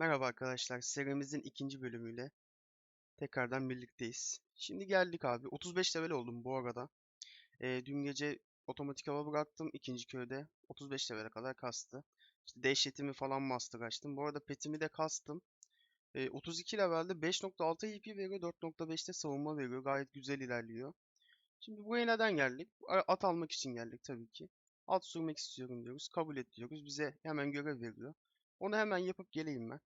Merhaba arkadaşlar, serimizin ikinci bölümüyle tekrardan birlikteyiz. Şimdi geldik abi, 35 level oldum bu arada. Ee, dün gece otomatik hava bıraktım ikinci köyde, 35 levele kadar kastı. İşte dehşetimi falan master açtım. Bu arada petimi de kastım. Ee, 32 levelde 5.6 EP veriyor, 4.5'te savunma veriyor. Gayet güzel ilerliyor. Şimdi buraya neden geldik? At almak için geldik tabii ki. At sürmek istiyorum diyoruz, kabul et diyoruz. Bize hemen görev veriyor. Onu hemen yapıp geleyim ben.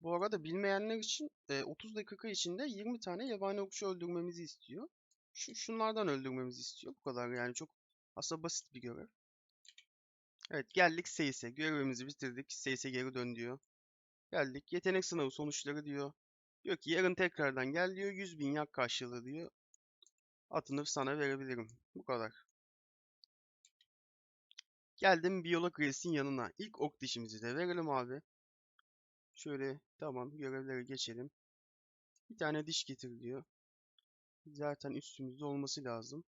Bu arada bilmeyenler için e, 30 dakika içinde 20 tane yabani okçu öldürmemizi istiyor. Şu, şunlardan öldürmemizi istiyor. Bu kadar yani çok aslında basit bir görev. Evet geldik Seyis'e. Görevimizi bitirdik. Seyis'e geri dön diyor. Geldik. Yetenek sınavı sonuçları diyor. Diyor ki yarın tekrardan gel diyor. 100 bin yak karşılığı diyor. Atını sana verebilirim. Bu kadar. Geldim biyolog reisin yanına. İlk ok dişimizi de verelim abi. Şöyle tamam görevlere geçelim. Bir tane diş getir diyor. Zaten üstümüzde olması lazım.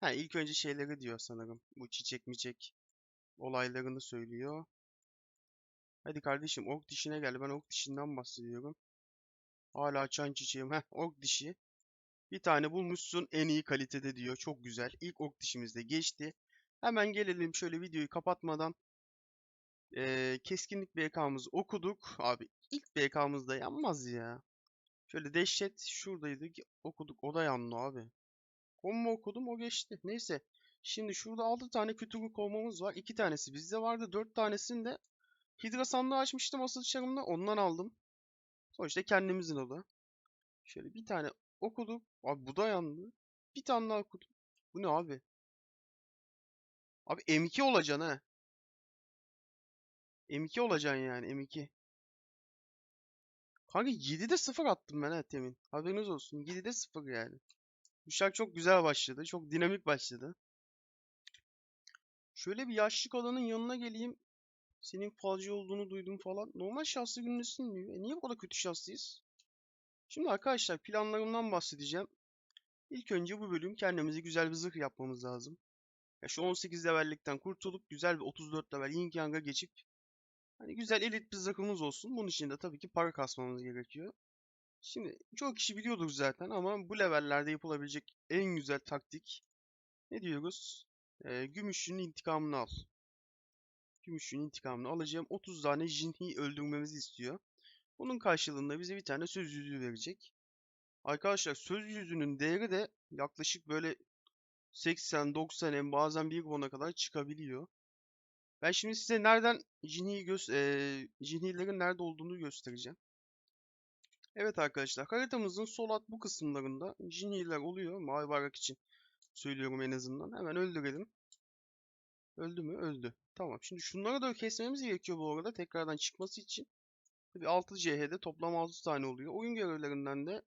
Ha ilk önce şeyleri diyor sanırım. Bu çiçek miçek olaylarını söylüyor. Hadi kardeşim ork dişine gel. Ben ork dişinden bahsediyorum. Hala çan çiçeğim. Heh ork dişi. Bir tane bulmuşsun en iyi kalitede diyor. Çok güzel. İlk ork dişimiz de geçti. Hemen gelelim şöyle videoyu kapatmadan. Ee, keskinlik BK'mızı okuduk. Abi ilk BK'mızda yanmaz ya. Şöyle dehşet şuradaydı ki okuduk. O da yandı abi. Kombo okudum o geçti. Neyse. Şimdi şurada 6 tane kütürlü kovmamız var. 2 tanesi bizde vardı. 4 tanesini de Hidra sandığı açmıştım asıl çarımda. Ondan aldım. Sonuçta kendimizin o da. Şöyle bir tane okuduk. Abi bu da yandı. Bir tane daha okudum. Bu ne abi? Abi M2 olacaksın ha. M2 olacaksın yani M2. Kanka 7'de 0 attım ben ha temin. Haberiniz olsun. 7'de 0 yani. Bu şarkı çok güzel başladı. Çok dinamik başladı. Şöyle bir yaşlı kadının yanına geleyim. Senin falcı olduğunu duydum falan. Normal şanslı günündesin diyor. E niye bu kadar kötü şanslıyız? Şimdi arkadaşlar planlarımdan bahsedeceğim. İlk önce bu bölüm kendimize güzel bir zırh yapmamız lazım. Ya şu 18 levellikten kurtulup güzel bir 34 level Yin Yang'a geçip hani güzel elit bir zırhımız olsun. Bunun için de tabii ki para kasmamız gerekiyor. Şimdi çok kişi biliyordur zaten ama bu levellerde yapılabilecek en güzel taktik ne diyoruz? Ee, gümüşün intikamını al. Gümüşün intikamını alacağım. 30 tane Jinhi öldürmemizi istiyor. Bunun karşılığında bize bir tane söz yüzüğü verecek. Arkadaşlar söz yüzüğünün değeri de yaklaşık böyle 80-90 en bazen 1 won'a kadar çıkabiliyor. Ben şimdi size nereden Jinhi göz ee, Jinhi'lerin nerede olduğunu göstereceğim. Evet arkadaşlar haritamızın sol alt bu kısımlarında Jinhi'ler oluyor. Mavi bayrak için söylüyorum en azından. Hemen öldürelim. Öldü mü? Öldü. Tamam. Şimdi şunları da kesmemiz gerekiyor bu arada tekrardan çıkması için. Tabii 6 CH'de toplam 6 tane oluyor. Oyun görevlerinden de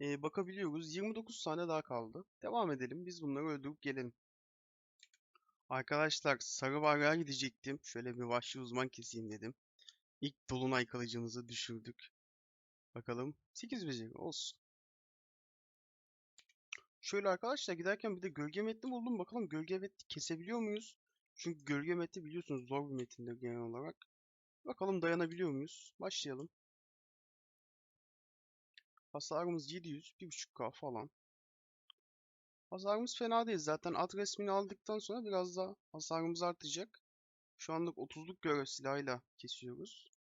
e, bakabiliyoruz. 29 tane daha kaldı. Devam edelim. Biz bunları öldürüp gelelim. Arkadaşlar sarı bayrağa gidecektim. Şöyle bir vahşi uzman keseyim dedim. İlk dolunay kılıcımızı düşürdük. Bakalım. 8 beceri olsun. Şöyle arkadaşlar giderken bir de gölge metni buldum. Bakalım gölge metni kesebiliyor muyuz? Çünkü gölge metni biliyorsunuz zor bir metindir genel olarak. Bakalım dayanabiliyor muyuz? Başlayalım. Hasarımız 700, 1.5k falan. Hasarımız fena değil. Zaten at resmini aldıktan sonra biraz daha hasarımız artacak. Şu anlık 30'luk görev silahıyla kesiyoruz.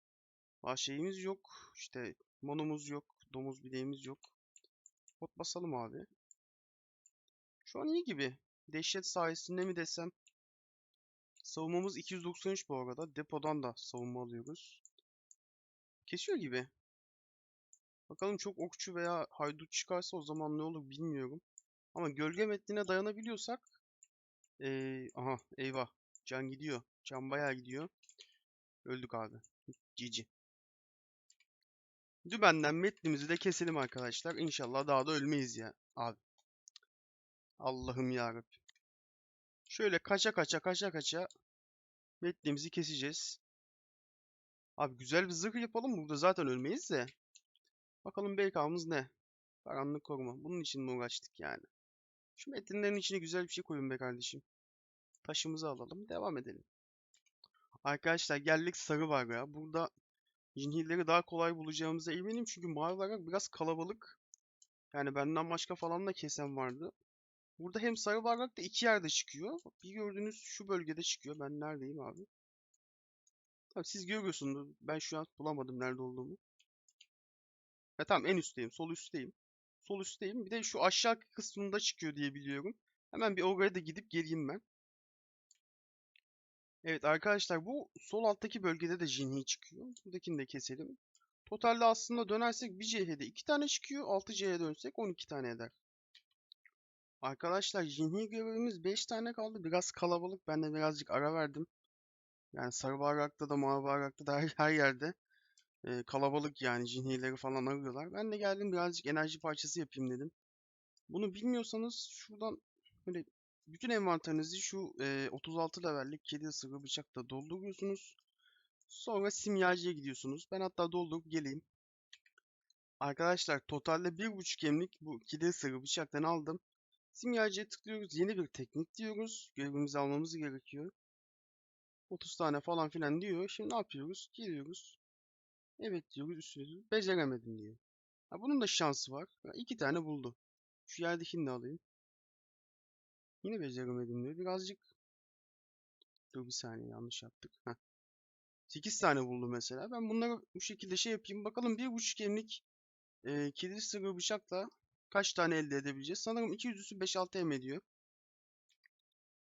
Daha şeyimiz yok. İşte monumuz yok. Domuz bileğimiz yok. Pot basalım abi. Şu an iyi gibi. Dehşet sayesinde mi desem. Savunmamız 293 bu arada. Depodan da savunma alıyoruz. Kesiyor gibi. Bakalım çok okçu veya haydut çıkarsa o zaman ne olur bilmiyorum. Ama gölge metnine dayanabiliyorsak ee, aha eyvah. Can gidiyor. Can bayağı gidiyor. Öldük abi. GG. Dümenden metnimizi de keselim arkadaşlar. İnşallah daha da ölmeyiz ya abi. Allah'ım yarabbim. Şöyle kaça kaça kaça kaça metnimizi keseceğiz. Abi güzel bir zırh yapalım. Burada zaten ölmeyiz de. Bakalım BK'mız ne? Karanlık koruma. Bunun için mi uğraştık yani? Şu metinlerin içine güzel bir şey koyun be kardeşim. Taşımızı alalım. Devam edelim. Arkadaşlar geldik sarı var ya. Burada Jinhileri daha kolay bulacağımıza eminim çünkü mavi varak biraz kalabalık. Yani benden başka falan da kesen vardı. Burada hem sarı varak da iki yerde çıkıyor. Bir gördüğünüz şu bölgede çıkıyor. Ben neredeyim abi? Tabii siz görüyorsunuz. Ben şu an bulamadım nerede olduğumu. Ha tamam en üstteyim. Sol üstteyim. Sol üstteyim. Bir de şu aşağı kısmında çıkıyor diye biliyorum. Hemen bir oraya da gidip geleyim ben. Evet arkadaşlar bu sol alttaki bölgede de Jinhi çıkıyor. Buradakini de keselim. Totalde aslında dönersek bir CH'de 2 tane çıkıyor. 6 C'ye dönsek 12 tane eder. Arkadaşlar Jinhi görevimiz 5 tane kaldı. Biraz kalabalık. Ben de birazcık ara verdim. Yani sarı bayrakta da mavi bayrakta da her, her yerde e, kalabalık yani Jinhi'leri falan arıyorlar. Ben de geldim birazcık enerji parçası yapayım dedim. Bunu bilmiyorsanız şuradan böyle bütün envanterinizi şu e, 36 levellik kedi ısırığı bıçakla dolduruyorsunuz. Sonra simyacıya gidiyorsunuz. Ben hatta doldurup geleyim. Arkadaşlar totalde 1.5 emlik bu kedi ısırığı bıçaktan aldım. Simyacıya tıklıyoruz. Yeni bir teknik diyoruz. Görevimizi almamız gerekiyor. 30 tane falan filan diyor. Şimdi ne yapıyoruz? Giriyoruz. Evet diyoruz üstüne diyoruz. Beceremedim diyor. Ha, bunun da şansı var. Ha, iki tane buldu. Şu yerdekini de alayım. Yine beceremedim diyor. Birazcık Dur bir saniye yanlış yaptık. Heh. 8 tane buldu mesela. Ben bunları bu şekilde şey yapayım. Bakalım bir buçuk emlik e, kirli sırrı bıçakla kaç tane elde edebileceğiz? Sanırım 200 üstü 5-6 em ediyor.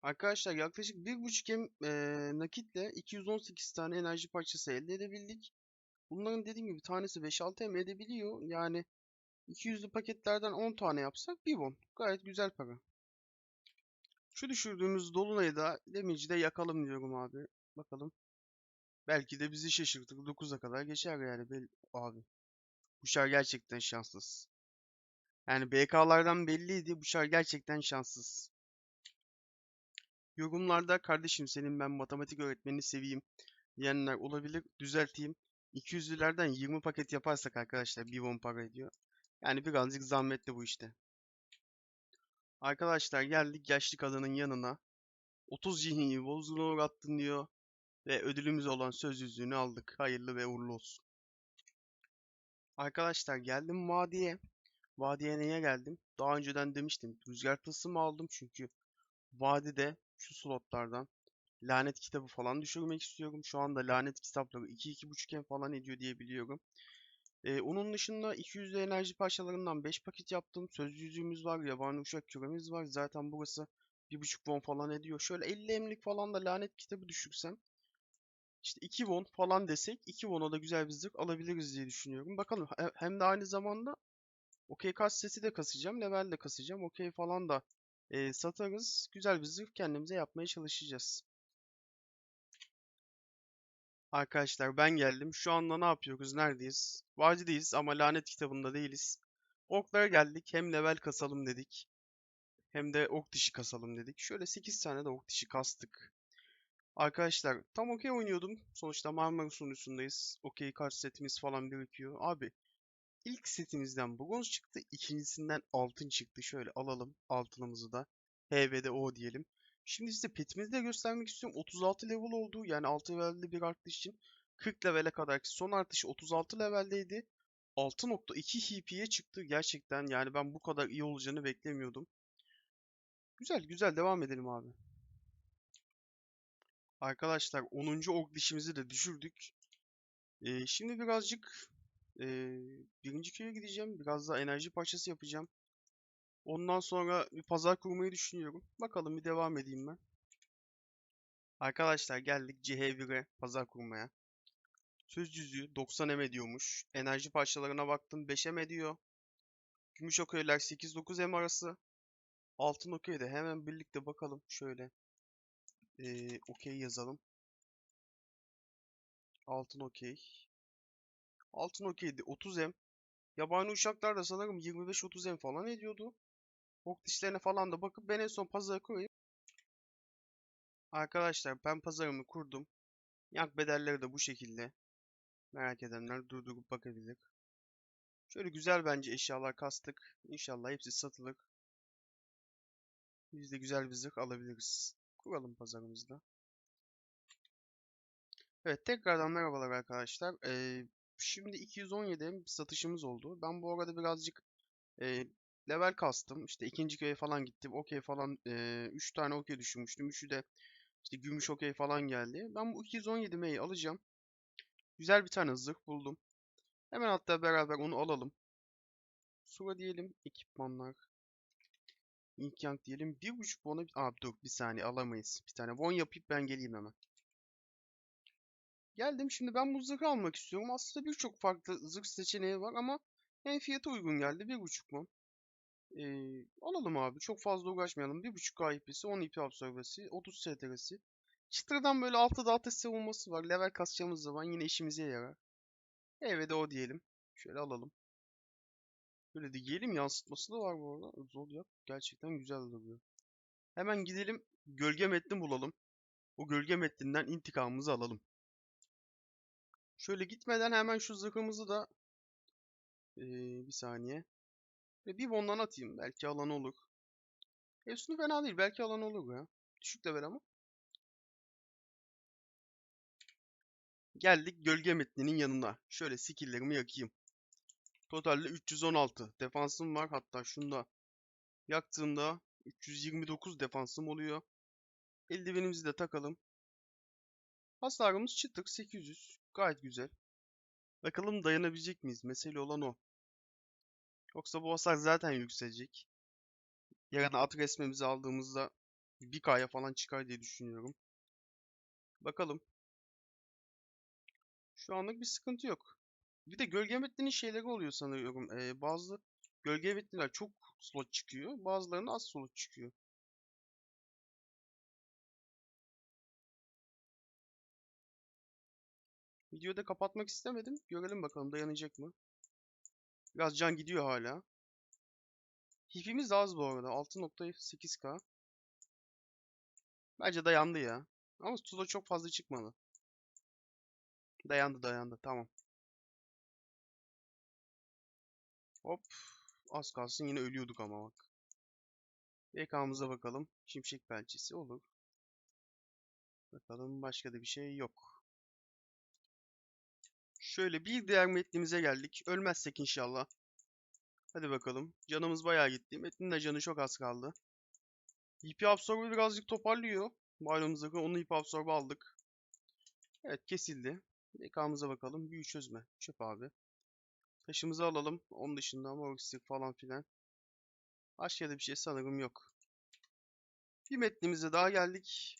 Arkadaşlar yaklaşık 1.5 em e, nakitle 218 tane enerji parçası elde edebildik. Bunların dediğim gibi tanesi 5-6 em edebiliyor. Yani 200'lü paketlerden 10 tane yapsak 1 won. Gayet güzel para. Şu düşürdüğümüz dolunayı da damage'de yakalım diyorum abi. Bakalım. Belki de bizi şaşırtır. 9'a kadar geçer yani. Bel abi. Bu gerçekten şanssız. Yani BK'lardan belliydi. Bu şar gerçekten şanssız. Yorumlarda kardeşim senin ben matematik öğretmenini seveyim diyenler olabilir. Düzelteyim. 200'lülerden 20 paket yaparsak arkadaşlar 1 won para ediyor. Yani birazcık zahmetli bu işte. Arkadaşlar geldik yaşlı kadının yanına. 30 cihini bozguna uğrattın diyor. Ve ödülümüz olan söz yüzüğünü aldık. Hayırlı ve uğurlu olsun. Arkadaşlar geldim vadiye. Vadiye neye geldim? Daha önceden demiştim. Rüzgar tılsımı aldım çünkü vadide şu slotlardan lanet kitabı falan düşürmek istiyorum. Şu anda lanet kitapları 2-2.5 en falan ediyor diye biliyorum. Ee, onun dışında 200 enerji parçalarından 5 paket yaptım. Söz yüzüğümüz var, yabani uşak küremiz var. Zaten burası 1.5 won falan ediyor. Şöyle 50 emlik falan da lanet kitabı düşürsem işte 2 won falan desek 2 won'a da güzel bir zırh alabiliriz diye düşünüyorum. Bakalım hem de aynı zamanda okey kas sesi de kasacağım, level de kasacağım. Okey falan da e, satarız. Güzel bir zırh kendimize yapmaya çalışacağız. Arkadaşlar ben geldim. Şu anda ne yapıyoruz? Neredeyiz? Vadideyiz ama lanet kitabında değiliz. Orklara geldik. Hem level kasalım dedik. Hem de ok dişi kasalım dedik. Şöyle 8 tane de ok dişi kastık. Arkadaşlar tam okey oynuyordum. Sonuçta Marmara sunucusundayız. Okey kart setimiz falan birikiyor. Abi ilk setimizden bronz çıktı. ikincisinden altın çıktı. Şöyle alalım altınımızı da. H ve de O diyelim. Şimdi size petimizi de göstermek istiyorum. 36 level oldu. Yani 6 levelde bir artış için 40 levele kadar son artışı 36 leveldeydi. 6.2 HP'ye çıktı. Gerçekten yani ben bu kadar iyi olacağını beklemiyordum. Güzel güzel devam edelim abi. Arkadaşlar 10. ok dişimizi de düşürdük. Ee, şimdi birazcık e, birinci köye gideceğim. Biraz daha enerji parçası yapacağım. Ondan sonra bir pazar kurmayı düşünüyorum. Bakalım bir devam edeyim ben. Arkadaşlar geldik CH1'e pazar kurmaya. Söz yüzüğü 90 em ediyormuş. Enerji parçalarına baktım 5 em ediyor. Gümüş okeyler 8-9 em arası. Altın okey de hemen birlikte bakalım. Şöyle ee, okey yazalım. Altın okey. Altın okeydi 30 em. Yabani uçaklar da sanırım 25-30 em falan ediyordu. Ok dişlerine falan da bakıp ben en son pazara kurayım. Arkadaşlar ben pazarımı kurdum. Yak bedelleri de bu şekilde. Merak edenler durdurup bakabilir. Şöyle güzel bence eşyalar kastık. İnşallah hepsi satılır. Biz de güzel bir zırh alabiliriz. Kuralım pazarımızda. Evet tekrardan merhabalar arkadaşlar. Ee, şimdi 217 bir satışımız oldu. Ben bu arada birazcık e, level kastım. İşte ikinci köye falan gittim. Okey falan 3 tane okey düşürmüştüm. Üçü de işte gümüş okey falan geldi. Ben bu 217 M'yi alacağım. Güzel bir tane zırh buldum. Hemen hatta beraber onu alalım. Sonra diyelim ekipmanlar. Ink Yang diyelim. Bir buçuk bona... Aa dur bir saniye alamayız. Bir tane won yapıp ben geleyim hemen. Geldim şimdi ben bu zırhı almak istiyorum. Aslında birçok farklı zırh seçeneği var ama en fiyatı uygun geldi. Bir buçuk mu? Ee, alalım abi. Çok fazla uğraşmayalım. Bir buçuk KIP'si, 10 IP absorbesi, 30 STR'si. Çıtırdan böyle altta dağıtış savunması var. Level kasacağımız zaman yine işimize yarar. Evet o diyelim. Şöyle alalım. Böyle de diyelim yansıtması da var bu arada. Zodiac gerçekten güzel duruyor. Hemen gidelim gölge metni bulalım. O gölge metninden intikamımızı alalım. Şöyle gitmeden hemen şu zırhımızı da ee, bir saniye. Ve bir bondan atayım. Belki alan olur. Efsuni fena değil. Belki alan olur ya. Düşük level ama. Geldik gölge metninin yanına. Şöyle skill'lerimi yakayım. Totalde 316 defansım var. Hatta şunda yaktığımda 329 defansım oluyor. Eldivenimizi de takalım. Hasarımız çıtık 800. Gayet güzel. Bakalım dayanabilecek miyiz? Mesele olan o. Yoksa bu hasar zaten yükselecek. Yarın at resmimizi aldığımızda 1K'ya falan çıkar diye düşünüyorum. Bakalım. Şu anlık bir sıkıntı yok. Bir de gölge metninin şeyleri oluyor sanıyorum. Ee, bazı gölge metniler çok slot çıkıyor. Bazılarının az slot çıkıyor. Videoyu da kapatmak istemedim. Görelim bakalım dayanacak mı? Biraz can gidiyor hala. Hifimiz az bu arada. 6.8k. Bence dayandı ya. Ama Tula çok fazla çıkmadı. Dayandı dayandı. Tamam. Hop. Az kalsın yine ölüyorduk ama bak. BK'mıza bakalım. Şimşek pençesi olur. Bakalım başka da bir şey yok. Şöyle bir diğer metnimize geldik. Ölmezsek inşallah. Hadi bakalım. Canımız bayağı gitti. Metnin de canı çok az kaldı. IP absorbe birazcık toparlıyor. Zırhı onu IP absorbe aldık. Evet kesildi. BK'mıza bakalım. Büyü çözme. Çöp abi. Taşımızı alalım. Onun dışında ama falan filan. Başka da bir şey sanırım yok. Bir metnimize daha geldik.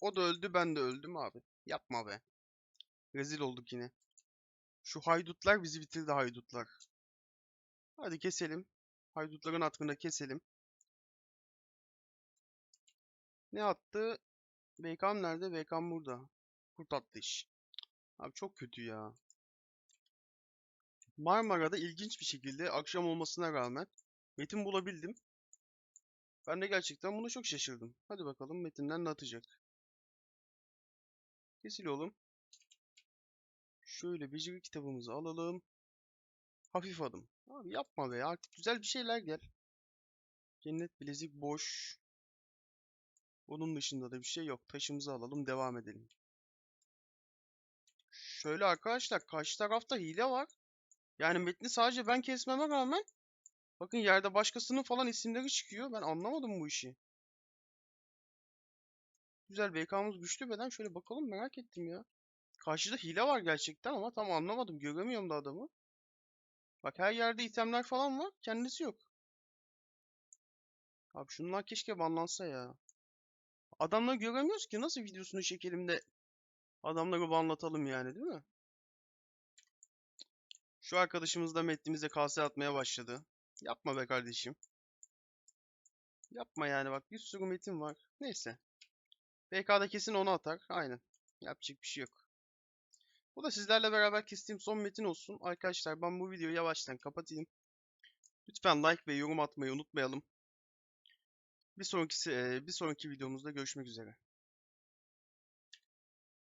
O da öldü ben de öldüm abi. Yapma be. Rezil olduk yine. Şu haydutlar bizi bitirdi haydutlar. Hadi keselim. Haydutların hakkında keselim. Ne attı? Beykam nerede? Beykam burada. Kurt attı iş. Abi çok kötü ya. Marmara'da ilginç bir şekilde akşam olmasına rağmen metin bulabildim. Ben de gerçekten buna çok şaşırdım. Hadi bakalım metinden ne atacak. Kesil oğlum. Şöyle beceri kitabımızı alalım. Hafif adım. Abi yapma be artık güzel bir şeyler gel. Cennet bilezik boş. Onun dışında da bir şey yok. Taşımızı alalım devam edelim. Şöyle arkadaşlar karşı tarafta hile var. Yani metni sadece ben kesmeme rağmen bakın yerde başkasının falan isimleri çıkıyor. Ben anlamadım bu işi. Güzel BK'mız güçlü beden. Şöyle bakalım merak ettim ya. Karşıda hile var gerçekten ama tam anlamadım. Göremiyorum da adamı. Bak her yerde itemler falan var. Kendisi yok. Abi şunlar keşke banlansa ya. Adamları göremiyoruz ki. Nasıl videosunu çekelim de adamları banlatalım yani değil mi? Şu arkadaşımız da metnimize kase atmaya başladı. Yapma be kardeşim. Yapma yani bak bir sürü metin var. Neyse. PK'da kesin onu atar. Aynen. Yapacak bir şey yok. Bu da sizlerle beraber kestiğim son metin olsun. Arkadaşlar ben bu videoyu yavaştan kapatayım. Lütfen like ve yorum atmayı unutmayalım. Bir sonraki bir sonraki videomuzda görüşmek üzere.